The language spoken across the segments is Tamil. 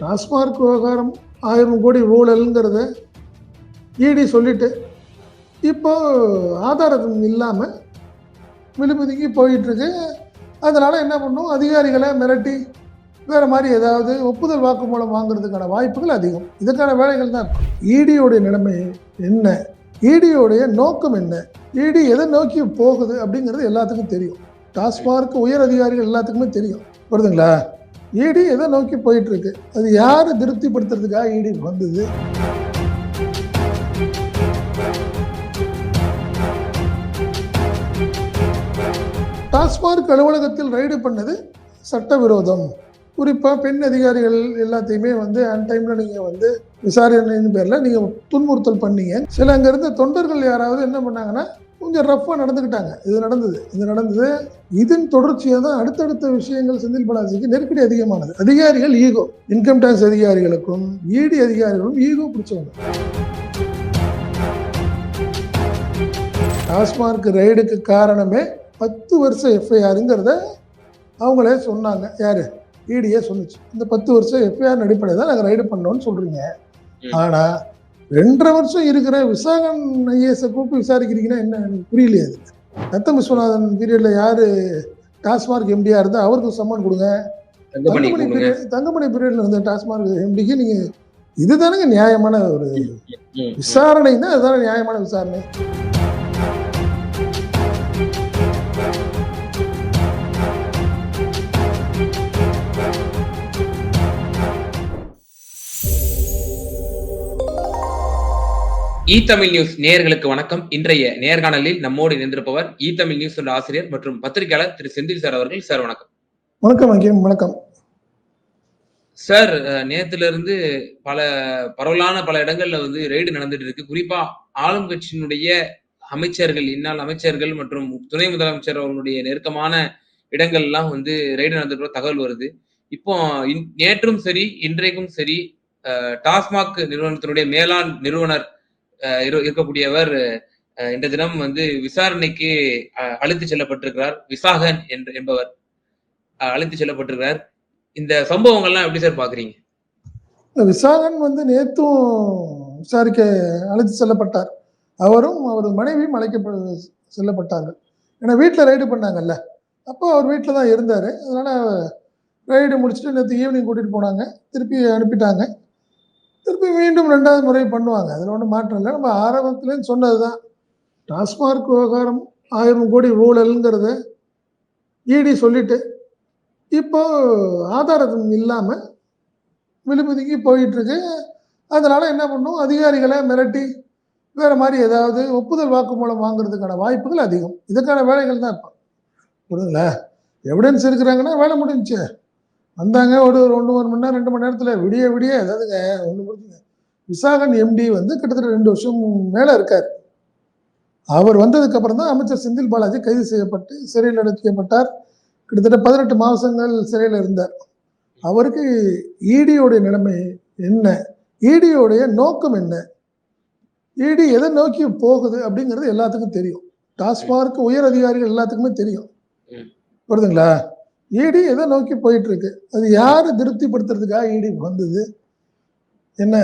டாஸ்மார்க் விவகாரம் ஆயிரம் கோடி ஊழல்ங்கிறத இடி சொல்லிட்டு இப்போ ஆதாரம் இல்லாமல் விழுப்புதிக்கு போயிட்டுருக்கு. அதனால் என்ன பண்ணும்? அதிகாரிகளை மிரட்டி வேறு மாதிரி ஏதாவது ஒப்புதல் வாக்குமூலம் வாங்குறதுக்கான வாய்ப்புகள் அதிகம். இதுக்கான வேலைகள் தான் இருக்கும். இடியோடைய நிலைமை என்ன? இடியோடைய நோக்கம் என்ன? இடி எதை நோக்கி போகுது அப்படிங்கிறது எல்லாத்துக்கும் தெரியும். டாஸ்மார்க் உயர் அதிகாரிகள் எல்லாத்துக்குமே தெரியும். புரியுதுங்களா? இடி எதை நோக்கி போயிட்டு இருக்கு அது யாரை திருப்திப்படுத்துறதுக்காக இடி வந்தது? டாஸ்மார்க் அலுவலகத்தில் ரைடு பண்ணது சட்டவிரோதம். குறிப்பாக பெண் அதிகாரிகள் எல்லாத்தையுமே வந்து அன்டைமில் நீங்கள் வந்து விசாரணையின் பேரில் நீங்கள் துன்புறுத்தல் பண்ணீங்க. சில அங்கேருந்து தொண்டர்கள் யாராவது என்ன பண்ணாங்கன்னா கொஞ்சம் ரஃப்பாக நடந்துக்கிட்டாங்க. இது நடந்தது இது நடந்தது. இதன் தொடர்ச்சியாக தான் அடுத்தடுத்த விஷயங்கள் செந்தில் பாலாஜிக்கு நெருக்கடி அதிகமானது. அதிகாரிகள் ஈகோ இன்கம் டேக்ஸ் அதிகாரிகளுக்கும் இடி அதிகாரிகளும் ஈகோ பிடிச்சவங்க. டாஸ்மார்க் ரைடுக்கு காரணமே பத்து வருஷம் எஃப்ஐஆருங்கிறத அவங்களே சொன்னாங்க. யார்? இடியே சொன்னுச்சு. இந்த பத்து வருஷம் எஃப்ஐஆர் அடிப்படையில் தான் நாங்கள் ரைடு பண்ணோம்னு சொல்கிறீங்க. ஆனால் ரெண்டரை வருஷம் இருக்கிற விசாகன் ஐஏஎஸை கூப்பிட்டு விசாரிக்கிறீங்கன்னா என்ன? எனக்கு புரியலையே அது. ரத்தம் விஸ்வநாதன் பீரியடில் யார்? டாஸ்மார்க் எம்டியாக இருந்தால் அவருக்கு சம்மன் கொடுங்க. தங்கமணி பீரியட் தங்கமணி பீரியடில் இருந்த டாஸ்மார்க் எம்டிக்கு நீங்கள் இதுதானங்க நியாயமான ஒரு விசாரணைன்னா அதுதானே நியாயமான விசாரணை. இ தமிழ் நியூஸ் நேயர்களுக்கு வணக்கம். இன்றைய நேர்காணலில் நம்மோடு இணைந்திருப்பவர் இ தமிழ் நியூஸ் என்ற ஆசிரியர் மற்றும் பத்திரிகையாளர் திரு செந்தில் சார் அவர்கள். சார் வணக்கம். வணக்கம் வணக்கம் வணக்கம். சார் இருந்து பல பரவலான பல இடங்கள்ல வந்து ரெய்டு நடந்துட்டு இருக்கு. குறிப்பா ஆளும் கட்சியினுடைய அமைச்சர்கள் இந்நாள் அமைச்சர்கள் மற்றும் துணை முதலமைச்சர் அவர்களுடைய நெருக்கமான இடங்கள் எல்லாம் வந்து ரெய்டு நடந்துட்டு தகவல் வருது. இப்போ நேற்றும் சரி இன்றைக்கும் சரி டாஸ்மாக் நிறுவனத்தினுடைய மேலாண் நிறுவனர் இருக்கக்கூடியவர் இந்த தினம் வந்து விசாரணைக்கு அழைத்து செல்லப்பட்டிருக்கிறார். விசாகன் என்று என்பவர் அழைத்து செல்லப்பட்டிருக்கிறார். இந்த சம்பவங்கள்லாம் எப்படி சார் பாக்குறீங்க விசாகன் வந்து நேத்தும் விசாரிக்க அழைத்து செல்லப்பட்டார். அவரும் அவரது மனைவியும் அழைக்க செல்லப்பட்டார்கள். ஏன்னா வீட்டில் ரைடு பண்ணாங்கல்ல. அப்போ அவர் வீட்டில் தான் இருந்தார். அதனால் ரைடு முடிச்சுட்டு நேற்று ஈவினிங் கூட்டிகிட்டு போனாங்க. திருப்பி அனுப்பிட்டாங்க. திருப்பி மீண்டும் ரெண்டாவது முறை பண்ணுவாங்க. அதில் ஒன்றும் மாற்றம் இல்லை. நம்ம ஆரம்பத்துலேருந்து சொன்னது தான் டாஸ்மார்க் விவகாரம் ஆயிரம் கோடி ஊழல்ங்கிறத இடி சொல்லிட்டு இப்போ ஆதாரம் இல்லாமல் விழுப்புதிக்கு போயிட்டுருக்கு. அதனால் என்ன பண்ணும்? அதிகாரிகளை மிரட்டி வேறு மாதிரி ஏதாவது ஒப்புதல் வாக்குமூலம் வாங்குறதுக்கான வாய்ப்புகள் அதிகம். இதுக்கான வேலைகள் தான் இப்போ. புரியுதுங்களா? எவிடன்ஸ் இருக்கிறாங்கன்னா வேலை முடிஞ்சு வந்தாங்க ஒரு ஒரு ஒன்று ஒரு மணி நேரம் ரெண்டு மணி நேரத்தில் விடிய விடிய அதாவதுங்க ஒன்று முடிஞ்சுங்க விசாகன் எம்டி வந்து கிட்டத்தட்ட ரெண்டு வருஷம் மேலே இருக்கார். அவர் வந்ததுக்கு அப்புறம் தான் அமைச்சர் செந்தில் பாலாஜி கைது செய்யப்பட்டு சிறையில் அடைக்கப்பட்டார். கிட்டத்தட்ட பதினெட்டு மாதங்கள் சிறையில் இருந்தார். அவருக்கு ஈடியோடைய நிலைமை என்ன? ஈடியோடைய நோக்கம் என்ன? இடி எதை நோக்கி போகுது அப்படிங்கிறது எல்லாத்துக்கும் தெரியும். டாஸ்மார்க் உயர் அதிகாரிகள் எல்லாத்துக்குமே தெரியும். ம். இடி எதை நோக்கி போயிட்டு இருக்கு அது யாரை திருப்திப்படுத்துறதுக்காக இடி வந்தது? என்ன?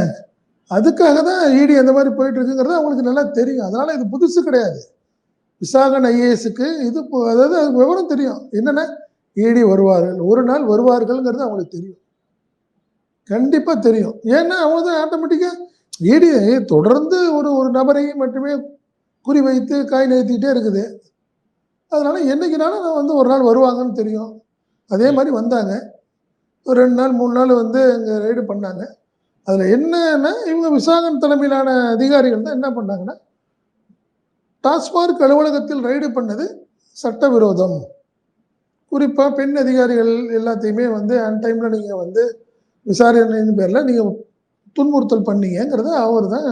அதுக்காக தான் இடி அந்த மாதிரி போயிட்டு இருக்குங்கிறது அவங்களுக்கு நல்லா தெரியும். அதனால இது புதுசு கிடையாது. விசாகன் ஐஏஎஸ்க்கு இது அதாவது அது விவரம் தெரியும். என்னென்ன? இடி வருவார்கள். ஒரு நாள் வருவார்கள்ங்கிறது அவங்களுக்கு தெரியும். கண்டிப்பாக தெரியும். ஏன்னா அவங்க தான் ஆட்டோமேட்டிக்காக இடி தொடர்ந்து ஒரு ஒரு நபரை மட்டுமே குறிவைத்து காய் நிறுத்திக்கிட்டே இருக்குது. அதனால என்னைக்குனாலும் நான் வந்து ஒரு நாள் வருவாங்கன்னு தெரியும். அதே மாதிரி வந்தாங்க. ஒரு ரெண்டு நாள் மூணு நாள் வந்து அங்கே ரைடு பண்ணாங்க. அதில் என்னன்னா இவங்க விசாகன் தலைமையிலான அதிகாரிகள் தான் என்ன பண்ணாங்கன்னா டாஸ்மார்க் அலுவலகத்தில் ரைடு பண்ணது சட்டவிரோதம். குறிப்பாக பெண் அதிகாரிகள் எல்லாத்தையுமே வந்து அன்டைமில் நீங்கள் வந்து விசாரணையின் பேரில் நீங்கள் துன்புறுத்தல் பண்ணீங்கிறத அவர் தான்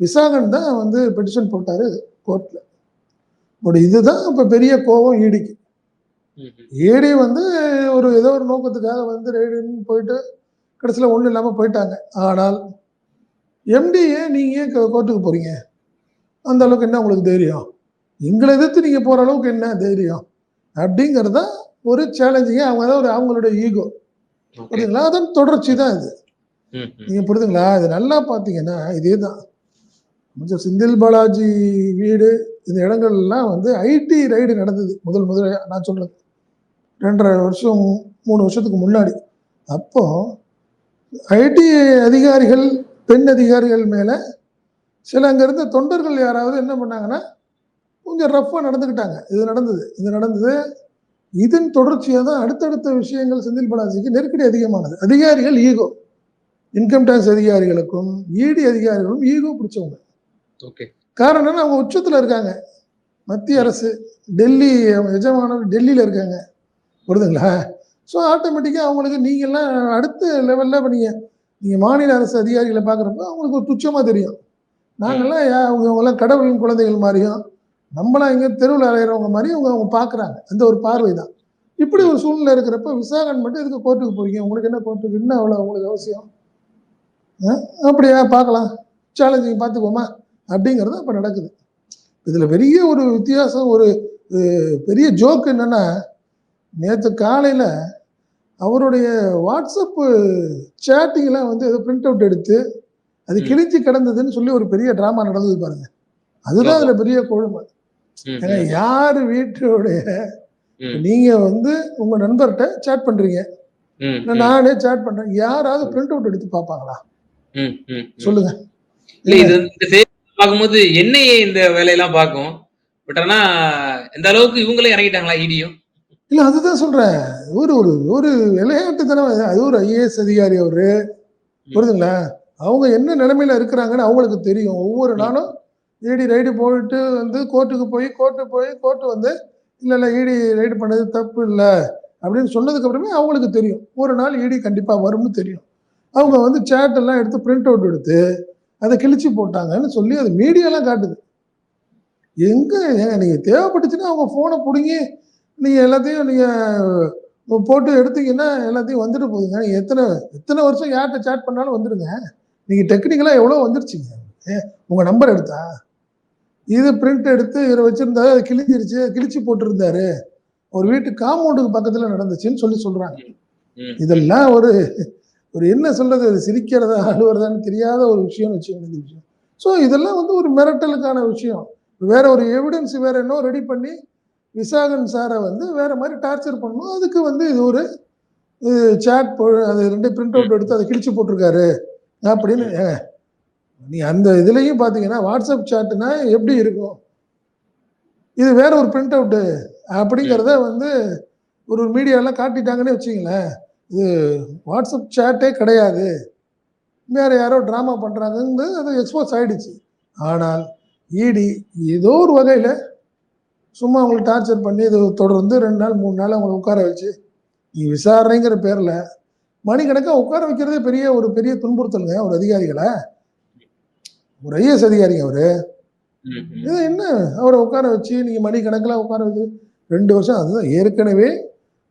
விசாகன் தான் வந்து பெட்டிஷன் போட்டார் கோர்ட்டில் பட் இதுதான் இப்போ பெரிய கோபம் ஈடிக்கு. ஈடி வந்து ஒரு ஏதோ ஒரு நோக்கத்துக்காக வந்து ரைடுன்னு போயிட்டு கடைசியில் ஒன்றும் இல்லாமல் போயிட்டாங்க. ஆனால் எம்டிஏ நீங்கள் ஏன் கோர்ட்டுக்கு போகிறீங்க அந்த அளவுக்கு என்ன உங்களுக்கு தைரியம்? எங்களை எதிர்த்து நீங்கள் போகிற அளவுக்கு என்ன தைரியம்? அப்படிங்கிறது தான் ஒரு சேலஞ்சிங்க அவங்க தான் ஒரு அவங்களோட ஈகோ புரியுதுங்களா? அதன் தொடர்ச்சி தான் இது. ம், ம். நீங்க புரியுதுங்களா? இது நல்லா பார்த்தீங்கன்னா இதே தான் கொஞ்சம் செந்தில் பாலாஜி வீடு இந்த இடங்கள்லாம் வந்து ஐடி ரைடு நடந்தது. முதல் முதல் நான் சொல்றது. ரெண்டரை வருஷம் மூணு வருஷத்துக்கு முன்னாடி. அப்போ ஐடி அதிகாரிகள் பெண் அதிகாரிகள் மேல சில அங்க இருந்த தொண்டர்கள் யாராவது என்ன பண்ணாங்கன்னா கொஞ்சம் ரஃப்பாக நடந்துக்கிட்டாங்க. இது நடந்தது இது நடந்தது. இதன் தொடர்ச்சியாக தான் அடுத்தடுத்த விஷயங்கள் செந்தில் பாலாஜிக்கு நெருக்கடி அதிகமானது. அதிகாரிகள் ஈகோ. இன்கம் டேக்ஸ் அதிகாரிகளுக்கும் இடி அதிகாரிகளும் ஈகோ பிடிச்சவங்க. ஓகே. காரணம் அவங்க உச்சத்தில் இருக்காங்க. மத்திய அரசு டெல்லி எஜமானர் டெல்லியில் இருக்காங்க. புரியுதுங்களா ஸோ ஆட்டோமேட்டிக்காக அவங்களுக்கு நீங்கள்லாம் அடுத்த லெவலில் இப்போ நீங்கள் நீங்கள் மாநில அரசு அதிகாரிகளை பார்க்குறப்ப அவங்களுக்கு ஒரு துச்சமாக தெரியும். நாங்கள்லாம் யா- அவங்க அவங்கெல்லாம் கடவுளின் குழந்தைகள் மாதிரியும் நம்மளாம் இங்கே தெருவில் அலையிறவங்க மாதிரி அவங்க அவங்க பார்க்குறாங்க. அந்த ஒரு பார்வை தான் இப்படி ஒரு சூழ்நிலை இருக்கிறப்ப விசாகன் மட்டும் இதுக்கு கோர்ட்டுக்கு போகிறீங்க உங்களுக்கு என்ன கோர்ட்டுக்கு என்ன அவ்வளோ உங்களுக்கு அவசியம்? ஆ? அப்படியா? பார்க்கலாம். சேலஞ்சிங் பார்த்துக்கோமா அப்படிங்கிறது அப்போ நடக்குது. இதில் பெரிய ஒரு வித்தியாசம் ஒரு பெரிய ஜோக் என்னென்னா நேற்று காலையில் அவருடைய வாட்ஸ்அப் சேட்டிங்லாம் வந்து ஏதோ பிரிண்ட் அவுட் எடுத்து அது ம். கிழிஞ்சு கிடந்ததுன்னு சொல்லி ஒரு பெரிய ட்ராமா நடந்தது பாருங்க. அதுதான் அதுல பெரிய கொழுமை ஏன்னா யார் வீட்டோடைய நீங்க வந்து உங்க நண்பர்கிட்ட சேட் பண்றீங்க. நானே சேட் பண்றேன். யாராவது பிரிண்ட் அவுட் எடுத்து பார்ப்பாங்களா. சொல்லுங்க. பார்க்கும்போது என்னையே இந்த வேலையெல்லாம் பார்க்கும். பட் ஆனா இந்த அளவுக்கு இவங்களே இறங்கிட்டாங்களா இடியும் இல்ல அதுதான் சொல்றேன். ஒரு ஒரு ஒரு விளையாட்டுத்தனம் அது. அது ஒரு ஐஏஎஸ் அதிகாரி அவரு. புரியுதுங்களா? அவங்க என்ன நிலைமையில இருக்கிறாங்கன்னு அவங்களுக்கு தெரியும். ஒவ்வொரு. நாளும் ஈடி ரைடு போயிட்டு வந்து கோர்ட்டுக்கு போய் கோர்ட்டு போய் கோர்ட்டு வந்து இல்ல இல்ல ஈடி ரைடு பண்ணது தப்பு இல்ல. அப்படின்னு சொன்னதுக்கு அப்புறமே அவங்களுக்கு தெரியும். ஒரு நாள் ஈடி கண்டிப்பா வரும்னு தெரியும். அவங்க வந்து சேட் எல்லாம் எடுத்து பிரிண்ட் அவுட் எடுத்து அதை கிழிச்சு போட்டாங்கன்னு சொல்லி அது மீடியாலாம் காட்டுது. எங்க ஏங்க நீங்க தேவைப்பட்டுச்சுன்னா அவங்க போனை பிடுங்கி நீங்க எல்லாத்தையும் நீங்க போட்டு எடுத்தீங்கன்னா எல்லாத்தையும் வந்துட்டு போகுதுங்க. எத்தனை எத்தனை வருஷம் யார்கிட்ட சேட் பண்ணாலும் வந்துடுங்க நீங்க டெக்னிக்கலா எவ்வளவு வந்துருச்சுங்க. ஏ, உங்க நம்பர் எடுத்தா? இது பிரிண்ட் எடுத்து இவர் வச்சிருந்தாரு அது கிழிஞ்சிருச்சு கிழிச்சு போட்டிருந்தாரு. ஒரு வீட்டு காம்பவுண்டுக்கு பக்கத்துல நடந்துச்சுன்னு சொல்லி சொல்றாங்க. ம், இதெல்லாம் ஒரு ஒரு என்ன சொல்றது? அது சிரிக்கிறதா அழுவுறதான்னு தெரியாத ஒரு விஷயம்னு வச்சுக்கோங்க இந்த விஷயம். ஸோ இதெல்லாம் வந்து ஒரு மிரட்டலுக்கான விஷயம். வேற ஒரு எவிடன்ஸ் வேற என்ன ரெடி பண்ணி விசாகன் சாரை வந்து வேற மாதிரி டார்ச்சர் பண்ணணும். அதுக்கு வந்து இது ஒரு சேட் அது ரெண்டு பிரிண்ட் அவுட் எடுத்து அதை கிழிச்சு போட்டிருக்காரு. அப்படின்னு நீ அந்த இதுலயும் பாத்தீங்கன்னா வாட்ஸ்அப் சாட்னா எப்படி இருக்கும்? இது வேற ஒரு பிரிண்ட் அவுட்டு அப்படிங்கிறத வந்து ஒரு மீடியாலாம் காட்டிட்டாங்கன்னு வச்சுங்களேன் இது வாட்ஸ்அப் சேட்டே கிடையாது. வேற யாரோ ட்ராமா பண்றாங்கன்னு அது எக்ஸ்போஸ் ஆயிடுச்சு. ஆனால் இடி ஏதோ ஒரு வகையில சும்மா அவங்களை டார்ச்சர் பண்ணி இது தொடர்ந்து ரெண்டு நாள் மூணு நாள் அவங்களை உட்கார வச்சு நீ விசாரணைங்கிற பேர்ல மணிக்கணக்காக உட்கார வைக்கிறதே பெரிய ஒரு பெரிய துன்புறுத்தலுங்க ஒரு அதிகாரிகளை. ஒரு ஐஎஸ் அதிகாரிங்க அவரு. இது என்ன? அவரை உட்கார வச்சு நீங்க மணிக்கணக்கில் உட்கார வச்சு ரெண்டு வருஷம் அதுதான். ஏற்கனவே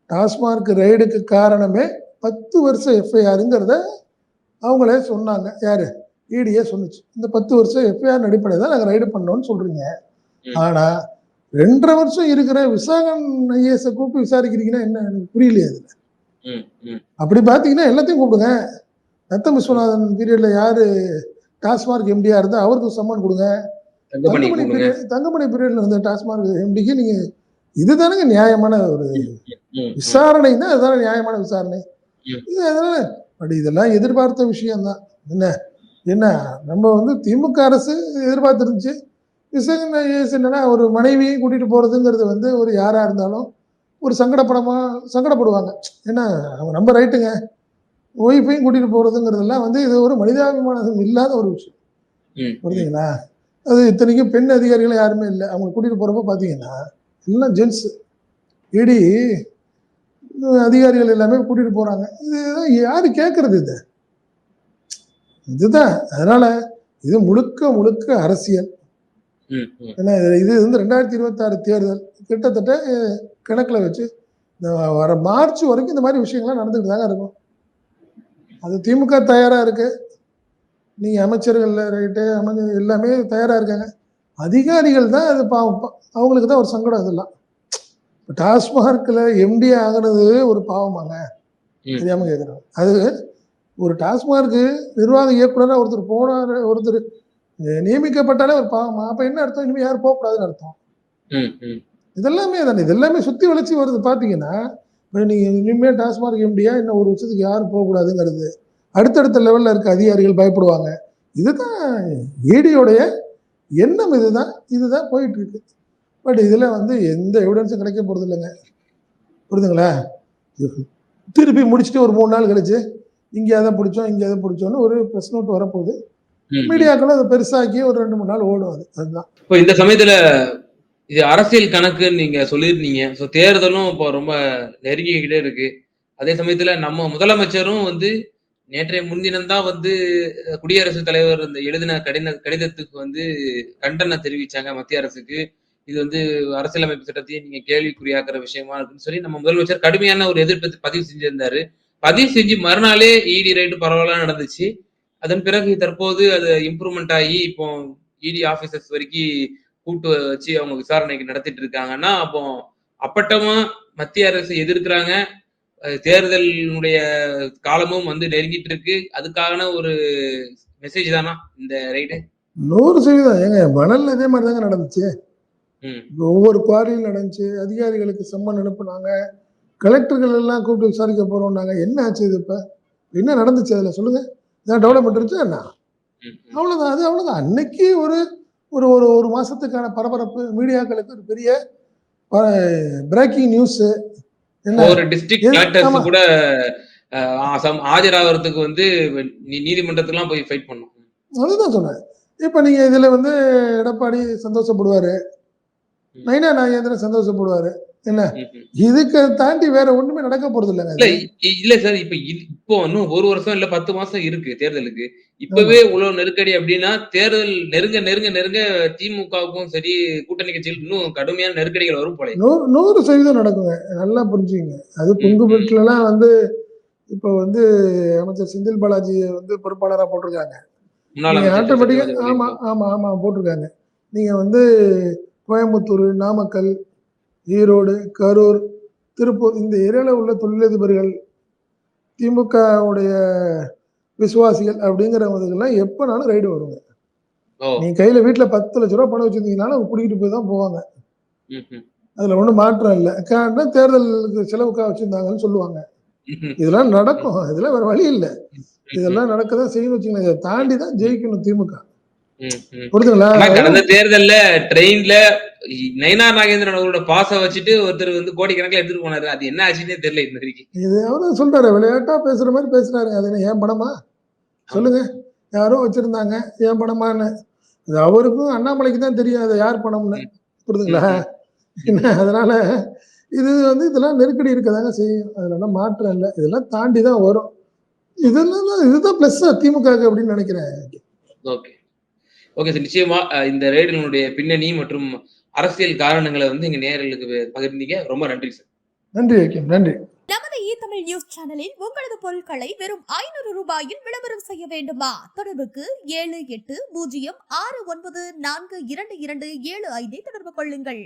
டாஸ்மார்க் ரைடுக்கு காரணமே பத்து வருஷம் எஃப்ஐஆருங்கிறத அவங்களே சொன்னாங்க. யாரு? இடியே சொன்னுச்சு. இந்த பத்து வருஷம் எஃப்ஐஆர் அடிப்படையில் தான் நாங்கள் ரைடு பண்ணோம்னு சொல்றீங்க. ம். ரெண்டரை வருஷம் இருக்கிற விசாகன் ஐஏஎஸ் கூப்பிட்டு விசாரிக்கிறீங்கன்னா என்ன? எனக்கு புரியலையே அது ம், ம். அப்படி பார்த்தீங்கன்னா எல்லாத்தையும் கூப்பிடுங்க. ரத்தம் விஸ்வநாதன் பீரியட்ல யாரு? டாஸ்மார்க் எம்டியா இருந்தா அவருக்கு சம்மன் கொடுங்க. தங்கமணி பீரியட் தங்கமணி பீரியட்ல இருந்த டாஸ்மார்க் எம்டிக்கு நீங்க இதுதானங்க நியாயமான ஒரு ம். விசாரணைன்னா அதுதானே நியாயமான விசாரணை. இது அதனால பட் இதெல்லாம் எதிர்பார்த்த விஷயம்தான். என்ன? என்ன? நம்ம வந்து திமுக அரசு எதிர்பார்த்துருந்துச்சு. ஐஏஎஸ் என்னன்னா ஒரு மனைவியும் கூட்டிட்டு போறதுங்கிறது வந்து ஒரு யாரா இருந்தாலும் ஒரு சங்கடப்படமா சங்கடப்படுவாங்க. ஏன்னா அவங்க நம்ம ரைட்டுங்க ஒய்ஃபையும் கூட்டிட்டு போறதுங்கிறதெல்லாம் வந்து இது ஒரு மனிதாபிமானம் இல்லாத ஒரு விஷயம். புரியுதுங்களா அது இத்தனைக்கும் பெண் அதிகாரிகள் யாருமே இல்லை. அவங்க கூட்டிட்டு போறப்ப பாத்தீங்கன்னா எல்லாம் ஜென்ஸ் இடி அதிகாரிகள் எல்லாமே கூட்டிட்டு போறாங்க. இதுதான் யாரு கேட்கறது இது? இதுதான். அதனால இது முழுக்க முழுக்க அரசியல். ஏன்னா இது- வந்து ரெண்டாயிரத்தி இருபத்தாறு தேர்தல். கிட்டத்தட்ட கணக்குல வச்சு வர மார்ச் வரைக்கும் இந்த மாதிரி விஷயங்கள்லாம் நடந்துட்டு தாங்க இருக்கும். அது திமுக தயாரா இருக்கு. நீங்க அமைச்சர்கள் ரைட்டு அமைச்சர் எல்லாமே தயாரா இருக்காங்க. அதிகாரிகள் தான் அது பாவம் அவங்களுக்கு தான் ஒரு சங்கடம் இதெல்லாம் இப்ப டாஸ்மார்க்ல எம்டி ஆகுனது ஒரு பாவமாங்க. ம். தெரியாம கேட்குறாங்க அது ஒரு டாஸ்மார்க் நிர்வாக இயக்குனராக ஒருத்தர் போனார் ஒருத்தர் நியமிக்கப்பட்டாலே ஒரு பாவமா? அப்ப என்ன அர்த்தம்? இனிமேல் யாரும் போகக்கூடாதுன்னு அர்த்தம். ம், ம். இதெல்லாமே தானே. இதெல்லாமே சுத்தி வளைச்சு வருது. பாத்தீங்கன்னா நீங்க இனிமேல் டாஸ்மார்க் எம்டியா இன்னும் ஒரு வருஷத்துக்கு யாரும் போகக்கூடாதுங்கிறது. அடுத்தடுத்த லெவல்ல இருக்க அதிகாரிகள் பயப்படுவாங்க. இதுதான் ஈடியோடைய எண்ணம். இதுதான் இதுதான் போயிட்டு இருக்கு பட் இதுல வந்து எந்த எவிடன்ஸும் கிடைக்க போறது இல்லைங்க. புரியுதுங்களா? திருப்பி முடிச்சுட்டு ஒரு மூணு நாள் கழிச்சு இங்க எதை பிடிச்சோம் இங்க எதை பிடிச்சோன்னு ஒரு ப்ரெஸ் நோட் வரப்போகுது. ம், ம். மீடியாக்களும் அதை பெருசாக்கி ஒரு ரெண்டு மூணு நாள் ஓடும் அது. அதுதான். இப்போ இந்த சமயத்துல இது அரசியல் கணக்குன்னு நீங்க சொல்லியிருந்தீங்க. ஸோ தேர்தலும் இப்போ ரொம்ப நெருங்கிக்கிட்டே இருக்கு. அதே சமயத்துல நம்ம முதலமைச்சரும் வந்து நேற்றைய முன்தினம் தான் வந்து குடியரசுத் தலைவர் இந்த எழுதின கடின கடிதத்துக்கு வந்து கண்டனம் தெரிவிச்சாங்க மத்திய அரசுக்கு. இது வந்து அரசியலமைப்பு சட்டத்தையும் நீங்க கேள்விக்குறியாக்குற விஷயமா இருக்குன்னு சொல்லி நம்ம முதலமைச்சர் கடுமையான ஒரு எதிர்ப்பை பதிவு செஞ்சிருந்தாரு. பதிவு செஞ்சு மறுநாளே இடி ரைடு பரவலா நடந்துச்சு. அதன் பிறகு தற்போது அது இம்ப்ரூவ்மெண்ட் ஆகி இப்போ இடி ஆபீசர்ஸ் வரைக்கும் கூட்டு வச்சு அவங்க விசாரணைக்கு நடத்திட்டு இருக்காங்கன்னா அப்போ அப்பட்டமா மத்திய அரசு எதிர்க்கிறாங்க. தேர்தலினுடைய காலமும் வந்து நெருங்கிட்டு இருக்கு. அதுக்கான ஒரு மெசேஜ் தானா இந்த ரைடு நூறு சதவீதம் ஏங்க மணல்ல இதே மாதிரி தாங்க நடந்துச்சு. ஒவ்வொரு குவாரியும் நடந்துச்சு. அதிகாரிகளுக்கு சம்மன் அனுப்புனாங்க. கலெக்டர்கள் எல்லாம் கூப்பிட்டு விசாரிக்க போறோம்னாங்க. என்ன ஆச்சு இது இப்ப? என்ன நடந்துச்சு அதுல? சொல்லுங்க. ஏதாவது டெவலப்மெண்ட் இருந்துச்சு என்ன. அவ்வளவுதான் அது அவ்வளவுதான். அன்னைக்கு ஒரு ஒரு ஒரு ஒரு மாசத்துக்கான பரபரப்பு மீடியாக்களுக்கு ஒரு பெரிய பிரேக்கிங் நியூஸ் என்ன? ஒரு டிஸ்ட்ரிக்ட். கூட ஆஜராகிறதுக்கு வந்து நீதிமன்றத்துக்குலாம் போய் ஃபைட் பண்ணும். அதுதான் சொன்னேன். இப்ப நீங்க இதுல வந்து எடப்பாடி சந்தோஷப்படுவாரு. நைனா நாகேந்திரன் சந்தோஷப்படுவாரு. ம். இதுக்கு தாண்டி வேற ஒண்ணுமே நடக்க போறது இல்ல இ- இல்ல சார் இப்ப இப்போ இன்னும் ஒரு வருஷம் இல்ல பத்து மாசம் இருக்கு தேர்தலுக்கு. இப்பவே இவ்வளவு நெருக்கடி அப்படின்னா தேர்தல் நெருங்க நெருங்க நெருங்க திமுகவுக்கும் சரி கூட்டணி கட்சிகள் இன்னும் கடுமையான நெருக்கடிகள் வரும் போல நூறு சதவீதம் நடக்குங்க. நல்லா புரிஞ்சுங்க அது குங்குமத்துலலாம் வந்து இப்போ வந்து அமைச்சர் செந்தில் பாலாஜி வந்து பொறுப்பாளராக போட்டிருக்காங்க. ஆட்டோமேட்டிக்கா ஆமா. ஆமா ஆமா போட்டிருக்காங்க. நீங்க வந்து கோயம்புத்தூர் நாமக்கல் ஈரோடு கரூர் திருப்பூர் இந்த ஏரியாவில் உள்ள தொழிலதிபர்கள் திமுகவுடைய விசுவாசிகள் அப்படிங்கிறவங்களுக்கெல்லாம் எப்போனாலும் ரைடு வருங்க நீங்க கையில வீட்டுல பத்து லட்ச ரூபா பணம் வச்சிருந்தீங்கனாலும் அவங்க பிடிக்கிட்டு போய் தான் போவாங்க. அதுல ஒன்றும் மாற்றம் இல்லை. காரணம் தேர்தலுக்கு செலவுக்காக வச்சிருந்தாங்கன்னு சொல்லுவாங்க. இதெல்லாம் நடக்கும். இதெல்லாம் வேற வழி இல்லை. இதெல்லாம் நடக்கதான் செய்யணும் வச்சுக்கோங்க இதை தாண்டி தான் ஜெயிக்கணும் திமுக. கடந்த தேர்தல்ல ட்ரெயின்ல நயினார் நாகேந்திரன் அவரோட பாச வச்சுட்டு ஒருத்தர் வந்து கோடிக்கணக்கில் எடுத்துட்டு போனாரு. அது என்ன ஆச்சுன்னே தெரியல இந்த வரைக்கும். இது அவரும் சொல்றாரு விளையாட்டா பேசுற மாதிரி பேசுறாரு. அது என்ன ஏன் பணமா சொல்லுங்க. யாரோ வச்சிருந்தாங்க ஏன் பணமான்னு அது அவருக்கும் அண்ணாமலைக்கு தான் தெரியும் அது யார் பணம்னு புரிதுங்களா? என்ன அதனால இது வந்து இதெல்லாம் நெருக்கடி இருக்கதாங்க செய்யும். அதெல்லாம் மாற்றம் இல்லை. இதெல்லாம் தாண்டி தான் வரும். இதெல்லாம் தான் இதுதான் பிளஸ் திமுக அப்படின்னு நினைக்கிறேன். ஓகே. ஓகே சார் நிச்சயமா இந்த ரேடினுடைய பின்னணி மற்றும் அரசியல் காரணங்களை வந்து எங்க நேயர்களுக்கு பகிர்ந்தீங்க. ரொம்ப நன்றி சார் நன்றி நன்றி. நமது இ தமிழ் நியூஸ் சேனலில் உங்களது பொருட்களை வெறும் ஐநூறு ரூபாயில் விளம்பரம் செய்ய வேண்டுமா? தொடர்புக்கு ஏழு எட்டு பூஜ்ஜியம் ஆறு ஒன்பது நான்கு இரண்டு இரண்டு ஏழு ஐந்தை தொடர்பு கொள்ளுங்கள்.